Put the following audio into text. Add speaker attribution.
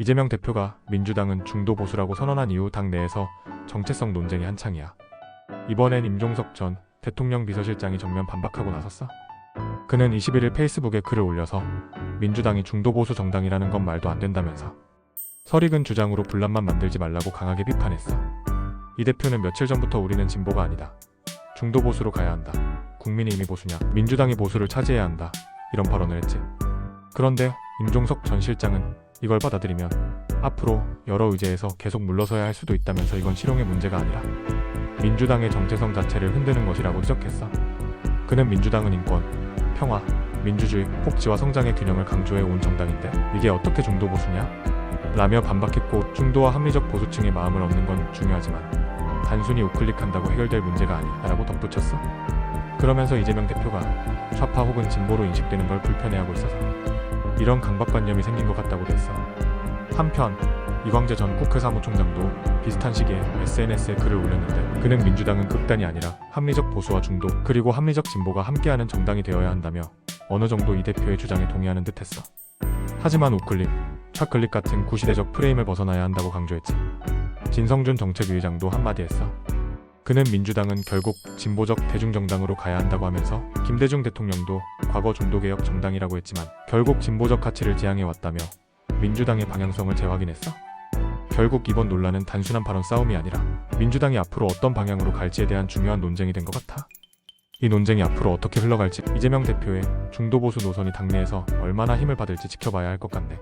Speaker 1: 이재명 대표가 민주당은 중도 보수라고 선언한 이후 당 내에서 정체성 논쟁이 한창이야. 이번엔 임종석 전 대통령 비서실장이 정면 반박하고 나섰어. 그는 21일 페이스북에 글을 올려서 민주당이 중도 보수 정당이라는 건 말도 안 된다면서 설익은 주장으로 분란만 만들지 말라고 강하게 비판했어. 이 대표는 며칠 전부터 우리는 진보가 아니다. 중도 보수로 가야 한다. 국민이 이미 보수냐? 민주당이 보수를 차지해야 한다. 이런 발언을 했지. 그런데 임종석 전 실장은 이걸 받아들이면 앞으로 여러 의제에서 계속 물러서야 할 수도 있다면서 이건 실용의 문제가 아니라 민주당의 정체성 자체를 흔드는 것이라고 지적했어. 그는 민주당은 인권, 평화, 민주주의, 복지와 성장의 균형을 강조해 온 정당인데 이게 어떻게 중도 보수냐? 라며 반박했고 중도와 합리적 보수층의 마음을 얻는 건 중요하지만 단순히 우클릭한다고 해결될 문제가 아니다라고 덧붙였어. 그러면서 이재명 대표가 좌파 혹은 진보로 인식되는 걸 불편해하고 있어서 이런 강박관념이 생긴 것 같다고 됐어. 한편 이광재 전 국회 사무총장도 비슷한 시기에 SNS에 글을 올렸는데 그는 민주당은 극단이 아니라 합리적 보수와 중도 그리고 합리적 진보가 함께하는 정당이 되어야 한다며 어느 정도 이 대표의 주장에 동의하는 듯했어. 하지만 우클릭, 좌클릭 같은 구시대적 프레임을 벗어나야 한다고 강조했지. 진성준 정책위의장도 한마디 했어. 그는 민주당은 결국 진보적 대중정당으로 가야 한다고 하면서 김대중 대통령도 과거 중도개혁 정당이라고 했지만 결국 진보적 가치를 지향해 왔다며 민주당의 방향성을 재확인했어. 결국 이번 논란은 단순한 발언 싸움이 아니라 민주당이 앞으로 어떤 방향으로 갈지에 대한 중요한 논쟁이 된 것 같아. 이 논쟁이 앞으로 어떻게 흘러갈지 이재명 대표의 중도 보수 노선이 당내에서 얼마나 힘을 받을지 지켜봐야 할 것 같네.